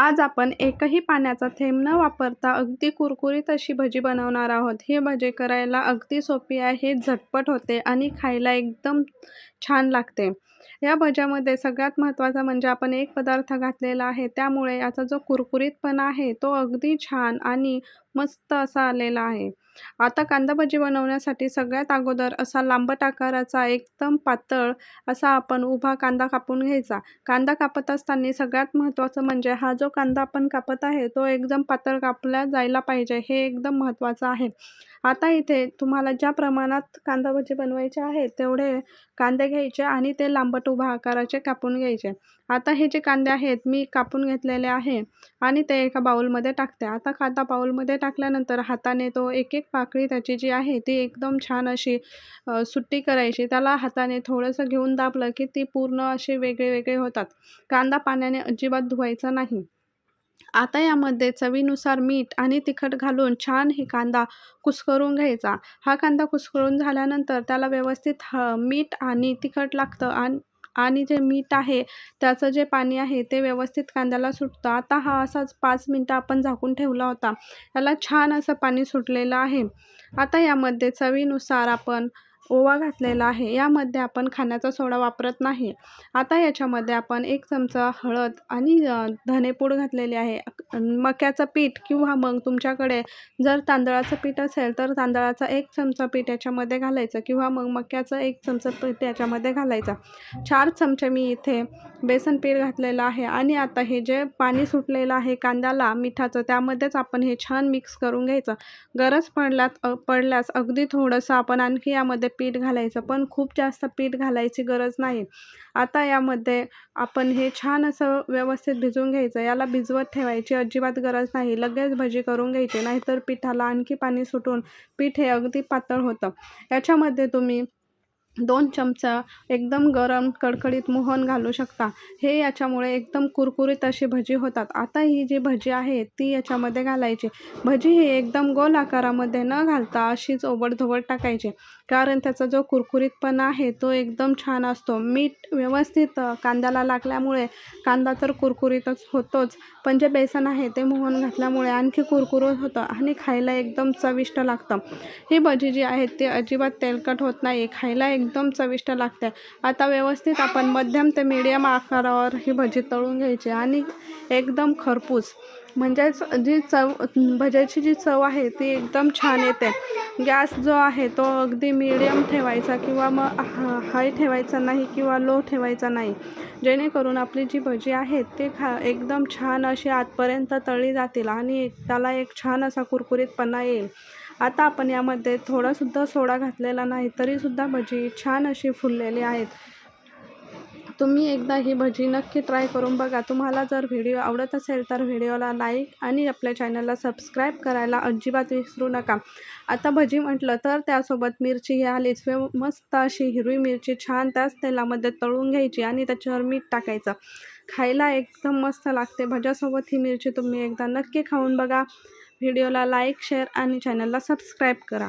आज आपण एकही पाण्याचा थेंब न वापरता अगदी कुरकुरीत अशी भजी बनवणार आहोत. ही भजी करायला अगदी सोपी आहे झटपट होते आणि खायला एकदम छान लागते. या भज्यामध्ये सगळ्यात महत्त्वाचं म्हणजे आपण एक पदार्थ घातलेला आहे त्यामुळे याचा जो कुरकुरीतपणा आहे तो अगदी छान आणि मस्त असा आलेला आहे. आता कांदा भजी बनवण्यासाठी सगळ्यात अगोदर असा लांबट आकाराचा एकदम पातळ असा आपण उभा कांदा कापून घ्यायचा. कांदा कापत असताना सगळ्यात महत्त्वाचं म्हणजे हा जो कांदा आपण कापत आहे तो एकदम पातळ कापला जायला पाहिजे. हे एकदम महत्त्वाचं आहे. आता इथे तुम्हाला ज्या प्रमाणात कांदा भजी बनवायचे आहे तेवढे कांदे घ्यायचे आणि ते लांबट उभा आकाराचे कापून घ्यायचे. आता हे जे कांदे आहेत मी कापून घेतलेले आहे आणि ते एका बाउलमध्ये टाकते. आता कांदा बाऊलमध्ये टाकल्यानंतर हाताने तो एक एक पाकळी त्याची जी आहे ती एकदम छान अशी सुट्टी करायची. त्याला हाताने थोडंसं घेऊन दाबलं की ती पूर्ण असे वेगळे वेगळे होतात. कांदा पाण्याने अजिबात धुवायचा नाही. आता यामध्ये चवीनुसार मीठ आणि तिखट घालून छान हे कांदा कुस्करून घ्यायचा. हा कांदा कुस्करून झाल्यानंतर त्याला व्यवस्थित ह मीठ आणि तिखट लागतं आणि आणि जे मीठ आहे त्याचं जे पाणी आहे ते व्यवस्थित कांद्याला सुटतं. आता हा असाच पाच मिनटं आपण झाकून ठेवला होता. त्याला छान असं पाणी सुटलेलं आहे. आता यामध्ये चवीनुसार आपण ओवा घातलेला आहे. यामध्ये आपण खाण्याचा सोडा वापरत नाही. आता याच्यामध्ये आपण एक चमचा हळद आणि धनेपूड घातलेली आहे. मक्याचं पीठ किंवा मग तुमच्याकडे जर तांदळाचं पीठ असेल तर तांदळाचा एक चमचा पीठ याच्यामध्ये घालायचं किंवा मग मक्याचं एक चमचा पीठ याच्यामध्ये घालायचा. चार चमचे मी इथे बेसन पीठ घातलेलं आहे आणि आता हे जे पाणी सुटलेलं आहे कांद्याला मिठाचं त्यामध्येच आपण हे छान मिक्स करून घ्यायचं. गरज पडल्यात पडल्यास अगदी थोडंसं आपण आणखी यामध्ये पीठ घालायचं पण खूप जास्त पीठ घालायची गरज नाही. आता यामध्ये आपण हे छान असं व्यवस्थित भिजवून घ्यायचं याला भिजवत ठेवायची अजिबात गरज नाही. लगेच भजी करून घ्यायची नाहीतर पिठाला आणखी पाणी सुटून पीठ हे अगदी पातळ होतं. याच्यामध्ये तुम्ही दोन चमचा एकदम गरम कडकडीत मोहन घालू शकता. हे याच्यामुळे एकदम कुरकुरीत अशी भजी होतात. आता ही जी भजी आहे ती याच्यामध्ये घालायची. भजी ही एकदम गोल आकारामध्ये न घालता अशीच ओबडधोबड टाकायची. कारण त्याचा जो कुरकुरीतपणा आहे तो एकदम छान असतो. मीठ व्यवस्थित कांद्याला लागल्यामुळे कांदा तर कुरकुरीतच होतोच पण जे बेसन आहे ते मोहन घातल्यामुळे आणखी कुरकुरीत होतं आणि खायला एकदम चविष्ट लागतं. ही भजी जी आहे ती अजिबात तेलकट होत नाही खायला एकदम चविष्ट लागते. आता व्यवस्थित आपण मध्यम ते मीडियम आकारावर ही भजी तळून घ्यायची आणि एकदम खरपूस. म्हणजेच जी चव भज्याची जी चव आहे ती एकदम छान येते. गॅस जो आहे तो अगदी मिडियम ठेवायचा किंवा मग हाय ठेवायचा नाही किंवा लो ठेवायचा नाही. जेणेकरून आपली जी भजी आहे ती खा एकदम छान अशी आतपर्यंत तळली जातील आणि त्याला एक छान असा कुरकुरीतपणा येईल. आता आपण यामध्ये थोडासुद्धा सोडा घातलेला नाही तरीसुद्धा भजी छान अशी फुललेली आहेत. तुम्ही एकदा ही भजी नक्की ट्राय करून बघा. तुम्हाला जर व्हिडिओ आवडत असेल तर व्हिडिओला लाईक आणि आपल्या चॅनलला सबस्क्राईब करायला अजिबात विसरू नका. आता भजी म्हटलं तर त्यासोबत मिरची ही आलीच. मस्त अशी हिरवी मिरची छान त्याच तेलामध्ये तळून घ्यायची आणि त्याच्यावर मीठ टाकायचं. खायला एकदम मस्त लागते. भज्यासोबत ही मिरची तुम्ही एकदा नक्की खाऊन बघा. व्हिडिओला लाईक शेअर आणि चॅनलला सबस्क्राईब करा.